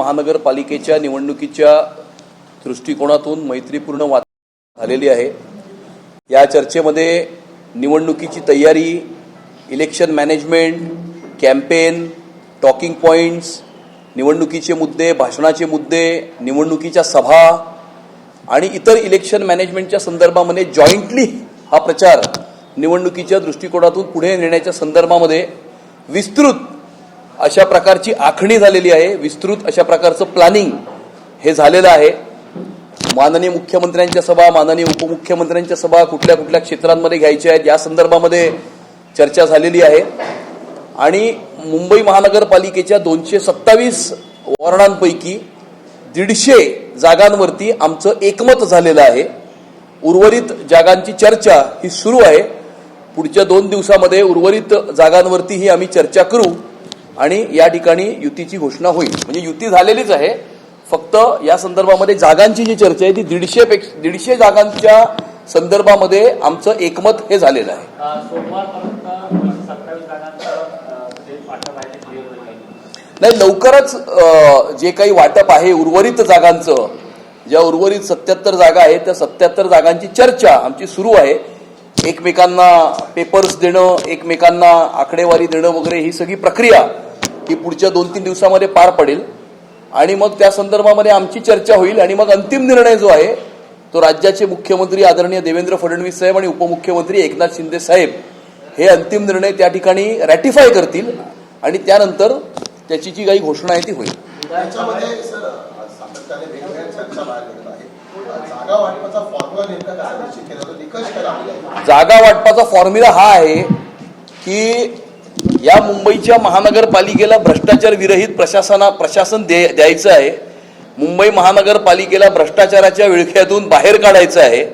महानगरपालिकेच्या निवडणुकीच्या दृष्टिकोनातून मैत्रीपूर्ण वात झालेली आहे. या चर्चेमध्ये निवडणुकीची तयारी election management campaign talking points निवडणुकीचे मुद्दे भाषणाचे मुद्दे निवडणुकीच्या सभा आणि इतर इलेक्शन मॅनेजमेंटच्या संदर्भामध्ये जॉईंटली हा प्रचार निवडणुकीच्या दृष्टिकोनातून पुढे नेण्याच्या संदर्भामध्ये विस्तृत अशा प्रकारची आखणी झालेली आहे विस्तृत अशा प्रकारचं प्लॅनिंग हे झालेलं आहे. माननीय मुख्यमंत्र्यांच्या सभा माननीय उपमुख्यमंत्र्यांच्या सभा कुठल्या कुठल्या क्षेत्रांमध्ये घ्यायच्या आहेत या संदर्भामध्ये चर्चा झालेली आहे. आणि मुंबई महानगरपालिकेच्या दोनशे सत्तावीस वॉर्डांपैकी दीडशे जागांवरती आमचं एकमत झालेलं आहे. उर्वरित जागांची चर्चा ही सुरू आहे. पुढच्या दोन दिवसामध्ये उर्वरित जागांवरती ही आम्ही चर्चा करू. आणि या ठिकाणी युतीची घोषणा होईल. म्हणजे युती झालेलीच आहे. फक्त या संदर्भामध्ये जागांची जी चर्चा आहे ती दीडशे पेक्षा दीडशे जागांच्या संदर्भामध्ये आमचं एकमत हे झालेलं आहे. अ, सोमवारपर्यंत सत्तावीस जागांचं अ, जे वाटप आहे ते क्लिअर होईल. नाही लवकरच जे काही वाटप आहे उर्वरित जागांचं ज्या उर्वरित सत्याहत्तर जागा आहेत त्या सत्याहत्तर जागांची चर्चा आमची सुरू आहे. एकमेकांना पेपर्स देणं एकमेकांना आकडेवारी देणं वगैरे ही सगळी प्रक्रिया ही पुढच्या दोन तीन दिवसामध्ये पार पडेल. आणि मग त्या संदर्भामध्ये आमची चर्चा होईल आणि मग अंतिम निर्णय जो आहे तो राज्याचे मुख्यमंत्री आदरणीय देवेंद्र फडणवीस साहेब आणि उपमुख्यमंत्री एकनाथ शिंदे साहेब हे अंतिम निर्णय त्या ठिकाणी रॅटिफाय करतील आणि त्यानंतर त्याची जी काही घोषणा आहे ती होईल त्याच्यामध्ये सर सातत्याने वेगवेगळ्या चर्चा बाहेर येत आहे जागा वाटपाचा फॉर्म्युला नेमका कसा निश्चित केला? जातो निकष जागा वाटपाचा फॉर्म्युला हा आहे की या मुंबईच्या महानगरपालिकेला भ्रष्टाचार विरहित प्रशासना प्रशासन दे द्यायचं आहे. मुंबई महानगरपालिकेला भ्रष्टाचाराच्या विळख्यातून बाहेर काढायचं आहे.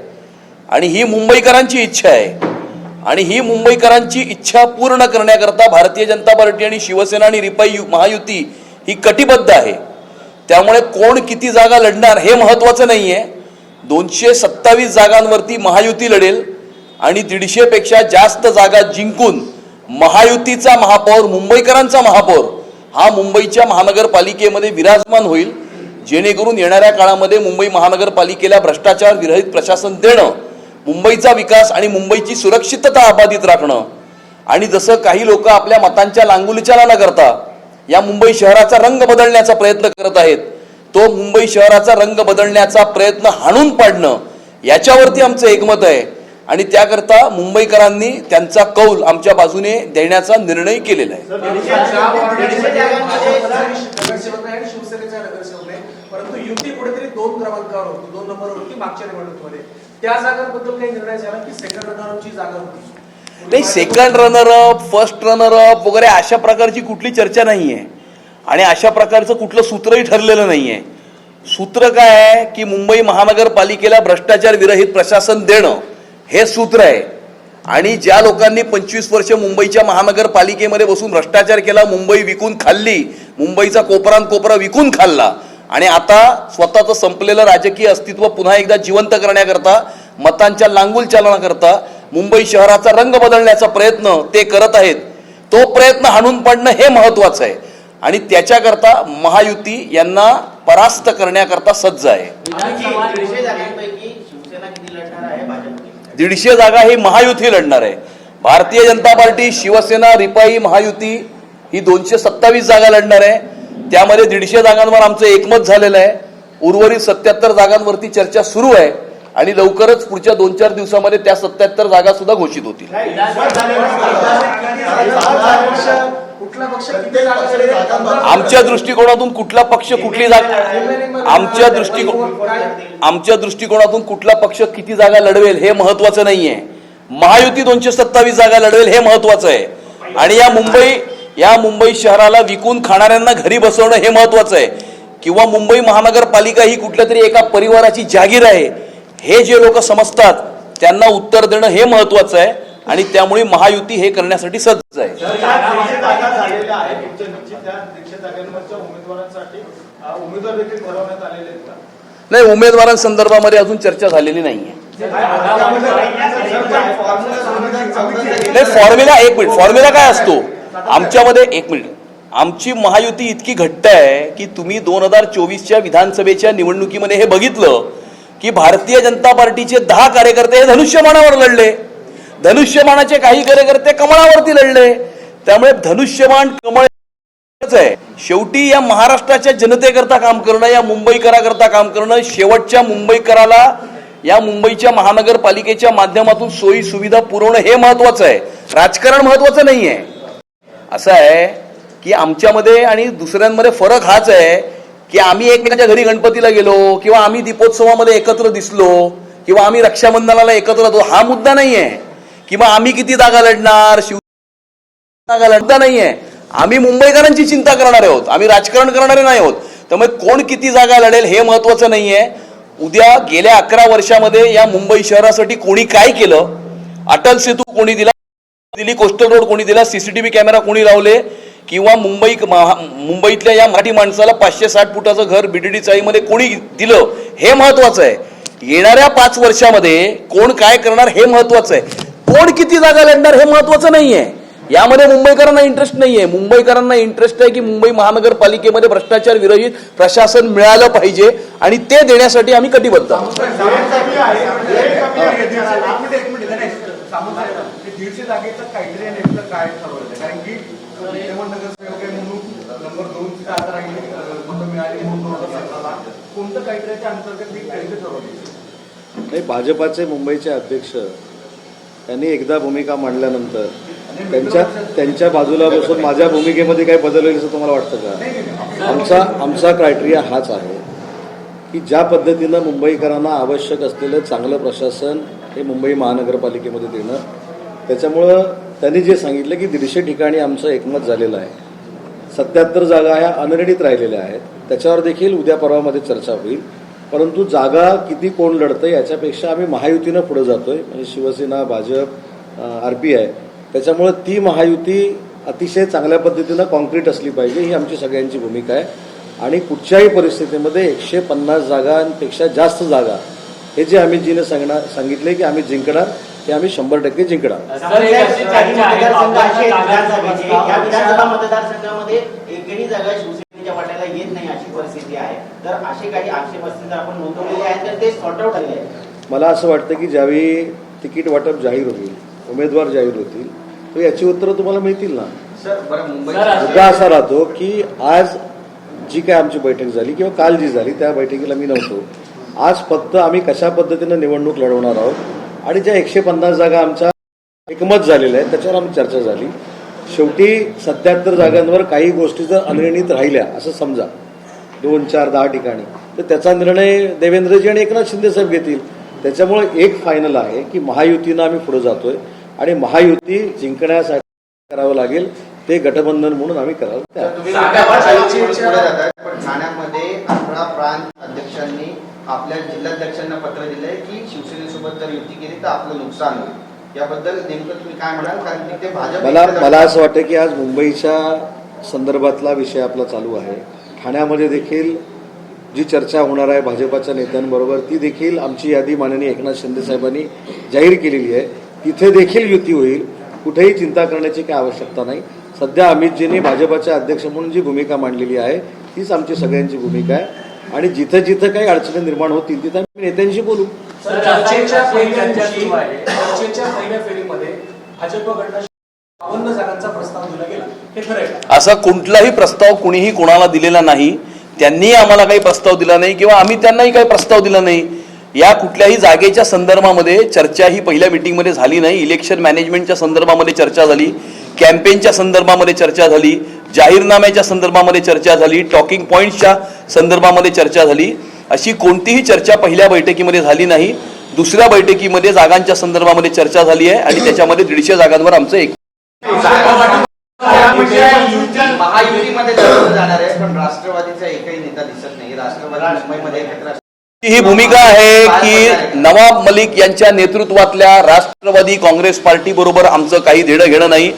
आणि ही मुंबईकरांची इच्छा आहे. आणि ही मुंबईकरांची इच्छा पूर्ण करण्याकरता भारतीय जनता पार्टी आणि शिवसेना आणि रिपाई महायुती ही कटिबद्ध आहे. त्यामुळे कोण किती जागा लढणार हे महत्वाचं आहे दोनशे सत्तावीस जागांवरती महायुती लढेल आणि दीडशेपेक्षा जास्त जागा जिंकून महायुतीचा महापौर मुंबईकरांचा महापौर हा मुंबईच्या महानगरपालिकेमध्ये विराजमान होईल. जेणेकरून येणाऱ्या काळामध्ये मुंबई महानगरपालिकेला भ्रष्टाचार विरहित प्रशासन देणं मुंबईचा विकास आणि मुंबईची सुरक्षितता अबाधित राखणं आणि जसं काही लोक आपल्या मतांच्या लांगुलीच्याला न करता या मुंबई शहराचा रंग बदलण्याचा प्रयत्न करत आहेत तो मुंबई शहराचा रंग बदलण्याचा प्रयत्न हाणून पाडणं याच्यावरती आमचं एकमत आहे. आणि त्याकरता मुंबईकरांनी त्यांचा कौल आमच्या बाजूने देण्याचा निर्णय केलेला आहे. नगरसेवक नाही आणि शिवसेनेचा नगरसेवक नाही परंतु युती कुठेतरी दोन क्रमांकावर होती दोन नंबरवर होती मागच्या निवडणुकीमध्ये. त्या जागांबद्दल काही निर्णय झाला की सेकंड रनरची जागा होती? नाही second runner up first runner up वगैरे अशा प्रकारची कुठली चर्चा नाहीये. आणि अशा प्रकारचं कुठलं सूत्रही ठरलेलं नाही आहे सूत्र काय आहे की मुंबई महानगरपालिकेला भ्रष्टाचार विरहित प्रशासन देणं हे सूत्र आहे. आणि ज्या लोकांनी पंचवीस वर्ष मुंबईच्या महानगरपालिकेमध्ये बसून भ्रष्टाचार केला मुंबई विकून खाल्ली मुंबईचा कोपरान कोपरा विकून खाल्ला आणि आता स्वतःचं संपलेलं राजकीय अस्तित्व पुन्हा एकदा जिवंत करण्याकरता मतांच्या लांगुल चालण्याकरता मुंबई शहराचा रंग बदलण्याचा प्रयत्न ते करत आहेत तो प्रयत्न हाणून पाडणं हे महत्वाचं आहे. आणि त्याच्याकरता महायुती यांना परास्त करण्याकरता सज्ज आहे. विधानसभा दीडशे जागांपैकी शिवसेना किती लढणार आहे? भाजप किती? दीडशे जागा ही महायुती लढणार आहे. भारतीय जनता पार्टी शिवसेना रिपाई महायुती ही दोनशे सत्तावीस जागा लढणार आहे. त्यामध्ये दीडशे जागांवर आमचं एकमत झालेलं आहे. उर्वरित सत्याहत्तर जागांवरती चर्चा सुरू आहे आणि लवकरच पुढच्या दोन चार दिवसामध्ये त्या सत्याहत्तर जागा सुद्धा घोषित होतील. कुठला पक्ष किती जागा लढेल? आमच्या दृष्टिकोनातून कुठला पक्ष कुठली जागा आमच्या दृष्टिकोन आमच्या दृष्टिकोनातून कुठला पक्ष किती जागा लढवेल हे महत्वाचं नाहीये. महायुती दोनशे सत्तावीस जागा लढवेल हे महत्वाचं आहे. आणि या मुंबई या मुंबई शहराला विकून खाणाऱ्यांना घरी बसवणं हे महत्वाचं आहे. किंवा मुंबई महानगरपालिका ही कुठल्या तरी एका परिवाराची जागीर आहे. हे जे लोक समजतात त्यांना उत्तर देणं हे महत्वाचं आहे. आणि त्यामुळे महायुती हे करण्यासाठी सज्ज आहे? नाही उमेदवारांसंदर्भामध्ये अजून चर्चा झालेली नाहीये. नाही फॉर्म्युला एक मिनिट. फॉर्म्युला काय असतो? आमच्यामध्ये एक मिनिट. आमची महायुती इतकी घट्ट आहे की तुम्ही दोन हजार चोवीसच्या विधानसभेच्या निवडणुकीमध्ये हे बघितलं की भारतीय जनता पार्टीचे दहा कार्यकर्ते हे धनुष्यमानावर लढले. धनुष्यमानाचे काही कार्यकर्ते कमळावरती लढले. त्यामुळे धनुष्यमान कमळ आहे. शेवटी या महाराष्ट्राच्या जनतेकरता काम करणं या मुंबईकराकरता काम करणं शेवटच्या मुंबईकराला या मुंबईच्या महानगरपालिकेच्या माध्यमातून सोयी सुविधा पुरवणं हे महत्वाचं आहे. राजकारण महत्वाचं नाही आहे असं आहे की आमच्यामध्ये आणि दुसऱ्यांमध्ये फरक हाच आहे की आम्ही एकमेकांच्या घरी गणपतीला गेलो किंवा आम्ही दीपोत्सवामध्ये एकत्र दिसलो किंवा आम्ही रक्षाबंधनाला एकत्र होतो हा मुद्दा नाही आहे किंवा आम्ही किती जागा लढणार? शिव जागा लढता नाहीये. आम्ही मुंबईकरांची चिंता करणारे आहोत. आम्ही राजकारण करणारे नाही आहोत. त्यामुळे कोण किती जागा लढेल हे महत्वाचं नाहीये. उद्या गेल्या अकरा वर्षामध्ये या मुंबई शहरासाठी कोणी काय केलं? अटल सेतू कोणी दिला? दिली कोस्टल रोड कोणी दिला? सीसीटीव्ही कॅमेरा कोणी लावले? किंवा मुंबई महा- मुंबईतल्या या मराठी माणसाला पाचशे साठ फुटाचं घर बीडीडी चाळीमध्ये कोणी दिलं? हे महत्वाचं आहे. येणाऱ्या पाच वर्षामध्ये कोण काय करणार हे महत्वाचं आहे. कोण किती जागा लढणार हे महत्वाचं नाहीये. यामध्ये मुंबईकरांना इंटरेस्ट नाहीये. मुंबईकरांना इंटरेस्ट आहे की मुंबई महानगरपालिकेमध्ये भ्रष्टाचार विरहित प्रशासन मिळालं पाहिजे आणि ते देण्यासाठी आम्ही कटिबद्ध आहोत. नाही भाजपाचे मुंबईचे अध्यक्ष त्यांनी एकदा भूमिका मांडल्यानंतर त्यांच्या त्यांच्या बाजूला बसून माझ्या भूमिकेमध्ये काही बदल होईल असं तुम्हाला वाटतं का? आमचा आमचा क्रायटेरिया हाच आहे की ज्या पद्धतीनं मुंबईकरांना आवश्यक असलेलं चांगलं प्रशासन हे मुंबई महानगरपालिकेमध्ये देणं त्याच्यामुळं त्यांनी जे सांगितलं की दीडशे ठिकाणी आमचं एकमत झालेलं आहे. सत्याहत्तर जागा ह्या अनिर्णित राहिलेल्या आहेत. त्याच्यावर देखील उद्या परवामध्ये चर्चा होईल. परंतु जागा किती कोण लढतं याच्यापेक्षा आम्ही महायुतीनं पुढे जातोय. म्हणजे Shiv Sena Bhajap R P I. त्याच्यामुळं ती महायुती अतिशय चांगल्या पद्धतीनं कॉन्क्रीट असली पाहिजे ही आमची सगळ्यांची भूमिका आहे. आणि कुठच्याही परिस्थितीमध्ये एकशे पन्नास जागांपेक्षा जास्त जागा हे जे आम्ही जिने सांगणार सांगितले की आम्ही जिंकणार ते आम्ही शंभर टक्के जिंकणार. मतदारसंघामध्ये एकही जागा शिवसेनेच्या वाट्याला येत नाही अशी परिस्थिती आहे. तर असे काही आक्षेप असतील तर आपण नोंदवलेले आहेत तर ते सॉर्ट आउट झाले आहेत. मला असं वाटतं की ज्यावेळी तिकीट वाटप जाहीर होईल उमेदवार जाहीर होतील तर याची उत्तरं तुम्हाला मिळतील ना? सर बरं मुंबई सर, असं- मुद्दा असा राहतो की आज जी काय आमची बैठक झाली किंवा काल जी झाली त्या बैठकीला मी नव्हतो. आज फक्त आम्ही कशा पद्धतीनं निवडणूक लढवणार आहोत आणि ज्या एकशे पन्नास जागा आमच्या एकमत झालेल्या आहेत त्याच्यावर आमची चर्चा झाली. शेवटी सत्याहत्तर जागांवर काही गोष्टी जर अनिर्णित राहिल्या असं समजा दोन चार दहा ठिकाणी. तर त्याचा निर्णय देवेंद्रजी आणि एकनाथ शिंदे साहेब घेतील. त्याच्यामुळे एक फायनल आहे की महायुतीनं आम्ही पुढे जातोय आणि महायुती जिंकण्यासाठी करावं लागेल ते गठबंधन म्हणून आम्ही करावं त्या तुम्ही पुढे जात आहे पण ठाण्यामध्ये अठरा प्रांत अध्यक्षांनी आपल्या जिल्हाध्यक्षांना पत्र दिलंय की शिवसेनेसोबत जर युती केली तर आपलं नुकसान होईल. याबद्दल नेमकं तुम्ही काय म्हणाल? कारण की ते भाजप मला मला असं वाटतं की आज मुंबईच्या संदर्भातला विषय आपला चालू आहे. ठाण्यामध्ये देखील जी चर्चा होणार आहे भाजपाच्या नेत्यांबरोबर ती देखील आमची यादी माननीय एकनाथ शिंदे साहेबांनी जाहीर केलेली आहे. तिथे देखील युती होईल कुठेही चिंता करण्याची काही आवश्यकता नाही. सध्या अमितजींनी भाजपाचे अध्यक्ष म्हणून जी भूमिका मांडलेली आहे तीच आमची सगळ्यांची भूमिका आहे. आणि जिथं जिथं काही अडचणी निर्माण होतील तिथं आम्ही नेत्यांशी बोलू. चर्चेच्या पहिल्या फेरीमध्ये भाजप असा कुठलाही प्रस्ताव कुणीही कोणाला दिलेला नाही. त्यांनी आम्हाला काही प्रस्ताव दिला नाही किंवा आम्ही त्यांनाही काही प्रस्ताव दिला नाही. या कुठल्याही जागेच्या संदर्भामध्ये चर्चा ही पहिल्या मिटिंगमध्ये झाली नाही. इलेक्शन मॅनेजमेंटच्या संदर्भामध्ये चर्चा झाली. कॅम्पेनच्या संदर्भामध्ये चर्चा झाली. जाहीरनाम्याच्या संदर्भामध्ये चर्चा झाली. टॉकिंग पॉईंट्सच्या संदर्भामध्ये चर्चा झाली. अशी कोणतीही चर्चा पहिल्या बैठकीमध्ये झाली नाही. दुसऱ्या बैठकीमध्ये जागांच्या संदर्भामध्ये चर्चा झाली आहे आणि त्याच्यामध्ये दीडशे जागांवर आमचं एक महायुतीमध्ये लढवलं जाणार आहे पण राष्ट्रवादीचा एकही नेता दिसत नाही. राष्ट्रवादी मुंबईमध्ये एकत्र असतात. ही भूमिका आहे की नवाब मलिक यांच्या नेतृत्वातल्या राष्ट्रवादी काँग्रेस पार्टी बरोबर आमचं काही देणं घेणं नाही.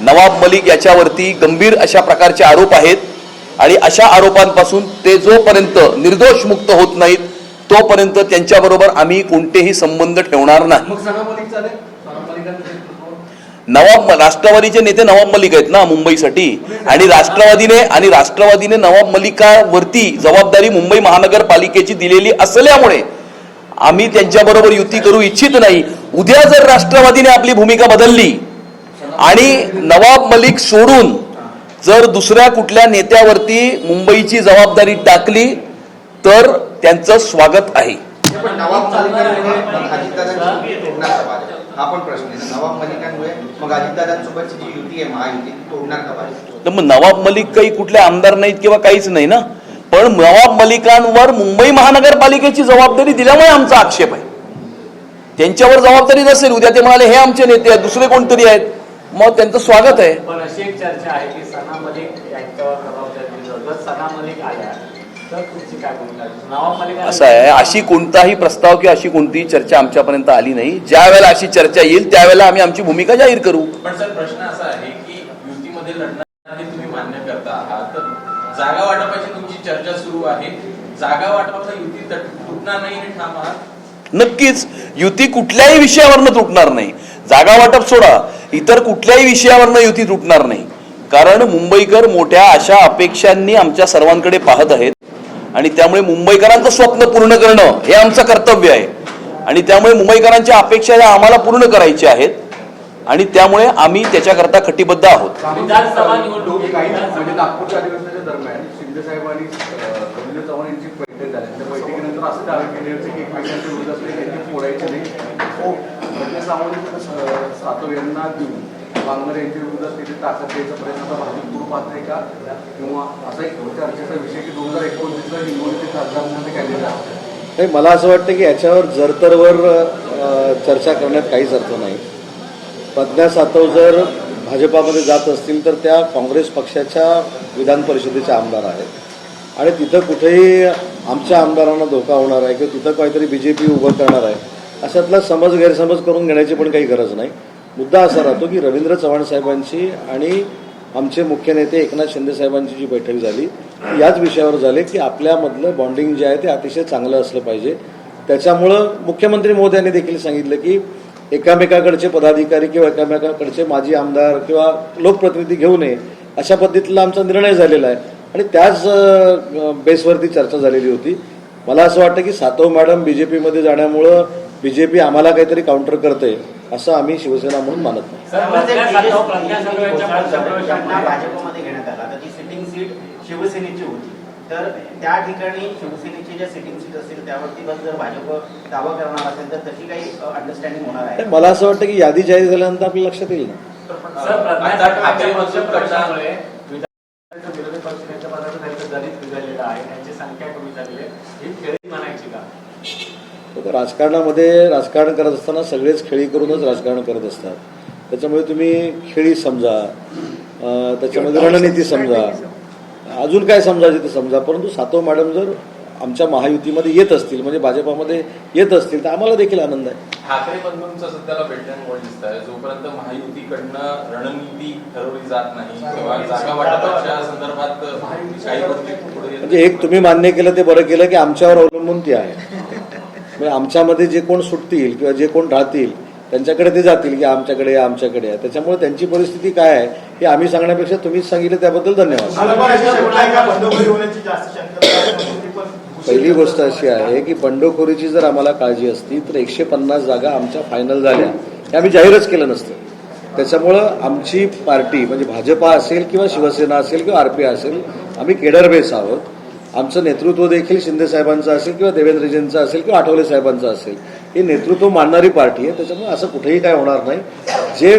नवाब मलिक याच्यावरती गंभीर अशा प्रकारचे आरोप आहेत आणि अशा आरोपांपासून ते जोपर्यंत निर्दोष मुक्त होत नाहीत तोपर्यंत त्यांच्याबरोबर आम्ही कोणतेही संबंध ठेवणार नाही. नवाब राष्ट्रवादीचे नेते नवाब मलिक आहेत ना मुंबईसाठी. आणि राष्ट्रवादीने आणि राष्ट्रवादीने नवाब मलिकावरती जबाबदारी मुंबई महानगरपालिकेची दिलेली असल्यामुळे आम्ही त्यांच्याबरोबर युती करू इच्छित नाही. उद्या जर राष्ट्रवादीने आपली भूमिका बदलली आणि नवाब मलिक सोडून जर दुसऱ्या कुठल्या नेत्यावरती मुंबईची जबाबदारी टाकली तर त्यांचं स्वागत आहे. हा पण प्रश्न आहे. नवाब मलिकांमुळे मग अजितदादांसोबतची जी युती आहे महायुती तोडणार का भाजप तर मग नवाब मलिक काही कुठले आमदार नाहीत किंवा काहीच नाही ना? पण नवाब मलिकांवर मुंबई महानगरपालिकेची जबाबदारी दिल्यामुळे आमचा आक्षेप आहे. त्यांच्यावर जबाबदारी नसेल उद्या ते म्हणाले हे आमचे नेते आहेत दुसरे कोणतरी आहेत. मग त्यांचं स्वागत आहे. पण अशी एक चर्चा आहे की सना मलिक यांच्यावर जबाबदारी सना मलिक असं आहे अशी कोणताही प्रस्ताव किंवा अशी कोणतीही चर्चा आमच्यापर्यंत आली नाही. ज्या वेळेला अशी चर्चा येईल त्यावेळेला आम्ही आमची भूमिका जाहीर करू. पण सर प्रश्न असा आहे की युतीमध्ये लढणार हे तुम्ही मान्य करता आहात जागा वाटपाची तुमची चर्चा सुरू आहे. जागा वाटपाचा युती तट- तुटणार नाही हे ठाम आहात? नक्कीच युती कुठल्याही विषयावरनं तुटणार नाही. जागा वाटप सोडा इतर कुठल्याही विषयावरनं युती तुटणार नाही. कारण मुंबईकर मोठ्या अशा अपेक्षांनी आमच्या सर्वांकडे पाहत आहेत. आणि त्यामुळे मुंबईकरांचं स्वप्न पूर्ण करणं हे आमचं कर्तव्य आहे. आणि त्यामुळे मुंबईकरांच्या अपेक्षा या आम्हाला पूर्ण करायच्या आहेत. आणि त्यामुळे आम्ही त्याच्याकरता कटिबद्ध आहोत. विधानसभा निवडणुकीत काही म्हणजे विधानसभा- नागपूरच्या अधिवेशनाच्या दरम्यान शिंदे साहेब आणि अं, रवींद्र चव्हाण यांची बैठक झाली. त्या बैठकीनंतर असं दावे केले होते की एकमेकांच्या विरोधात असले त्यांनी फोडायचे नाही. प्रज्ञा सावंत सातव यांना देऊन बांगर यांच्या विरोधात तिथे ताकद द्यायचा प्रयत्न आता भाजप करू पात्र नाही का? किंवा असा एक चर्चेचा विषय की दोन हजार एकोणतीसला हिंगोलीचे खासदार म्हणून ते कॅन्डिडेट नाही मला असं वाटतं की याच्यावर जरतरवर चर्चा करण्यात काहीच अर्थ नाही. प्रज्ञा सातव जर भाजपामध्ये जात असतील तर त्या काँग्रेस पक्षाच्या विधान परिषदेच्या आमदार आहेत. आणि तिथं कुठेही आमच्या आमदारांना धोका होणार आहे किंवा तिथं काहीतरी बी जे पी उभं करणार आहे अशातला समज गैरसमज करून घेण्याची पण काही गरज नाही. मुद्दा असा राहतो की रवींद्र चव्हाण साहेबांची आणि आमचे मुख्य नेते एकनाथ शिंदे साहेबांची जी बैठक झाली याच विषयावर झाले की आपल्यामधलं बॉन्डिंग जे आहे ते अतिशय चांगलं असलं पाहिजे. त्याच्यामुळं मुख्यमंत्री महोदयांनी देखील सांगितलं की एकामेकाकडचे पदाधिकारी किंवा एकामेकाकडचे माजी आमदार किंवा लोकप्रतिनिधी घेऊ नये अशा पद्धतीतला आमचा निर्णय झालेला आहे. आणि त्याच बेसवरती चर्चा झालेली होती. मला असं वाटतं की सातव मॅडम बीजेपीमध्ये जाण्यामुळं बीजेपी आम्हाला काहीतरी काउंटर करते असं आम्ही शिवसेना म्हणून मानत नाही. तर ती सिटिंग सीट शिवसेनेची होती. तर त्या ठिकाणी शिवसेनेची ज्या सिटिंग सीट असेल त्यावरती बस जर भाजप दावा करणार असेल तर तशी काही अंडरस्टँडिंग होणार आहे. मला असं वाटतं की यादी जाहीर झाल्यानंतर आपल्या लक्षात येईल ना सर, प्रज्ञा आता सातव ठाकरे यांच्या मजबूत पक्षप्रवेशामुळे विधान- विरोधी पक्षनेते पदाचं त्यांचं दलित बिघडलेलं आहे त्यांची संख्या कमी झालेली आहे ही खेळी म्हणायची का तर राजकारणामध्ये राजकारण करत असताना सगळेच खेळी करूनच राजकारण करत असतात. त्याच्यामुळे तुम्ही खेळी समजा अं, त्याच्यामध्ये रणनीती समजा. अजून काय समजायचे ते समजा परंतु सातव मॅडम जर आमच्या महायुतीमध्ये येत असतील म्हणजे भाजपामध्ये येत असतील तर आम्हाला देखील आनंद आहे. ठाकरे बंधूंचं सध्याला मोड दिसत आहे जोपर्यंत महायुतीकडनं रणनीती ठरवली जात नाही किंवा जागा वाटपाच्या संदर्भात काही म्हणजे एक तुम्ही मान्य केलं ते बरं केलं की आमच्यावर अवलंबून ती आहे. म्हणजे आमच्यामध्ये जे कोण सुटतील किंवा जे कोण राहतील त्यांच्याकडे ते जातील की आमच्याकडे आमच्याकडे या. त्याच्यामुळे त्यांची परिस्थिती काय आहे हे आम्ही सांगण्यापेक्षा तुम्हीच सांगितलं त्याबद्दल धन्यवाद. पहिली गोष्ट अशी आहे की बंडखोरीची जर आम्हाला काळजी असती तर एकशे पन्नास जागा आमच्या फायनल झाल्या. हे आम्ही जाहीरच केलं नसतं. त्याच्यामुळं आमची पार्टी म्हणजे भाजपा असेल किंवा शिवसेना असेल किंवा आरपी असेल आम्ही केडर बेस आहोत. आमचं नेतृत्व देखील शिंदे साहेबांचं असेल किंवा देवेंद्रजींचं असेल किंवा आठवले साहेबांचं असेल हे नेतृत्व मानणारी पार्टी आहे. त्याच्यामुळे असं कुठेही काय होणार नाही. जे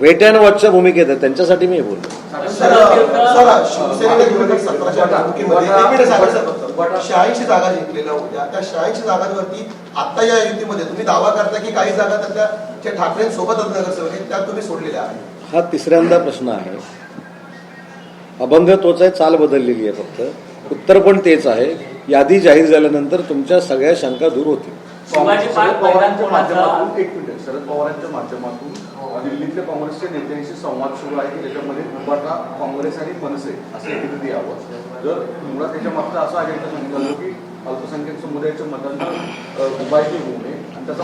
वेट अँड वॉचच्या भूमिकेत आहे त्यांच्यासाठी मी हे बोलतो. शहाऐंशी जागा जिंकलेल्या होत्या. त्या शहाऐंशी जागांवरती आता या युतीमध्ये तुम्ही दावा करता की काही जागा त्यातल्या जे ठाकरेंसोबतच नगरसेवक आहेत त्या तुम्ही सोडलेल्या आहेत. हा तिसऱ्यांदा प्रश्न आहे. अभंग तोच आहे चाल बदललेली आहे फक्त. उत्तर पण तेच आहे. यादी जाहीर झाल्यानंतर तुमच्या सगळ्या शंका दूर होतील. शिवाजी शरद पार्क पवारांच्या मैदान माध्यमातून एक मिनिट शरद पवारांच्या माध्यमातून दिल्लीतल्या काँग्रेसच्या नेत्यांशी संवाद सुरू आहे की त्याच्यामध्ये उभाटा काँग्रेस आणि मनसे असं एकत्रित यावं जर मुळात त्याच्या मागचा असा जातो की अल्पसंख्याक समुदायाच्या मतांना उभायची होऊ नये. आणि त्याचा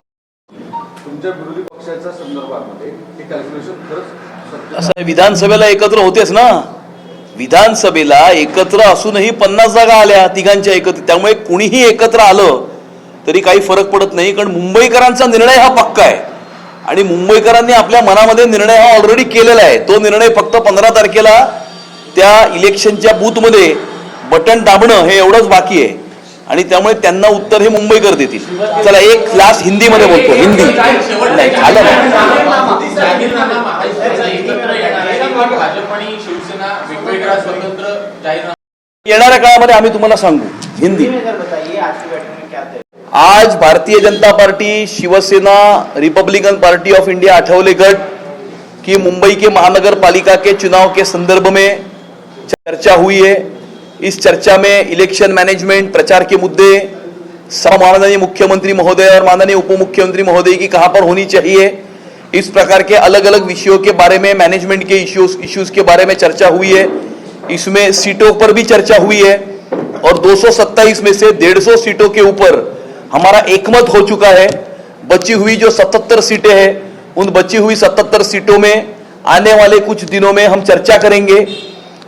तुमच्या विरोधी पक्ष पक्षाच्या संदर्भामध्ये हे कॅल्क्युलेशन खरंच असं आहे, विधानसभेला एकत्र होतेच ना? विधानसभेला एकत्र असूनही पन्नास जागा आल्या तिघांच्या एकत्र. त्यामुळे कुणीही एकत्र आलं तरी काही फरक पडत नाही कारण मुंबईकरांचा निर्णय हा पक्का आहे. आणि मुंबईकरांनी आपल्या मनामध्ये निर्णय हा ऑलरेडी केलेला आहे. तो निर्णय फक्त पंधरा तारखेला त्या इलेक्शनच्या बूथमध्ये बटन दाबणं हे एवढंच बाकी आहे. आणि त्यामुळे त्यांना उत्तर हे मुंबईकर देतील. चला एक क्लास हिंदीमध्ये बोलतो. हिंदी. नाही झालं. येणाऱ्या काळामध्ये आम्ही तुम्हाला सांगू हिंदी. हिंदी में अगर बताइए आज की बैठक में क्या तय आज Bharatiya Janata party Shiv Sena Republican party of India Athawale गट की मुंबई के महानगर पालिका के चुनाव के संदर्भ में चर्चा हुई है। इस चर्चा में इलेक्शन मैनेजमेंट प्रचार के मुद्दे सब माननीय मुख्यमंत्री महोदय और माननीय उप मुख्यमंत्री महोदय की कहाँ पर होनी चाहिए इस प्रकार के अलग अलग विषयों के बारे में मैनेजमेंट के इश्यूज़ इश्यूज़ के बारे में चर्चा हुई है। इसमें सीटों पर भी चर्चा हुई है और 227 में से 150 सीटों के ऊपर हमारा एकमत हो चुका है। बची हुई जो 77 सीटें हैं उन बची हुई 77 सीटों में आने वाले कुछ दिनों में हम चर्चा करेंगे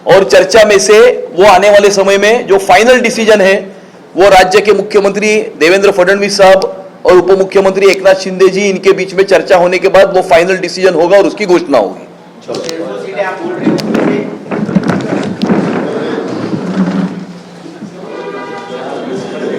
और चर्चा में से वो आने वाले समय में जो फाइनल डिसीज़न है वो राज्य के मुख्यमंत्री देवेंद्र फडणवीस साहब और उप मुख्यमंत्री एकनाथ शिंदे जी इनके बीच में चर्चा होने के बाद वो फाइनल डिसीज़न होगा और उसकी घोषणा होगी।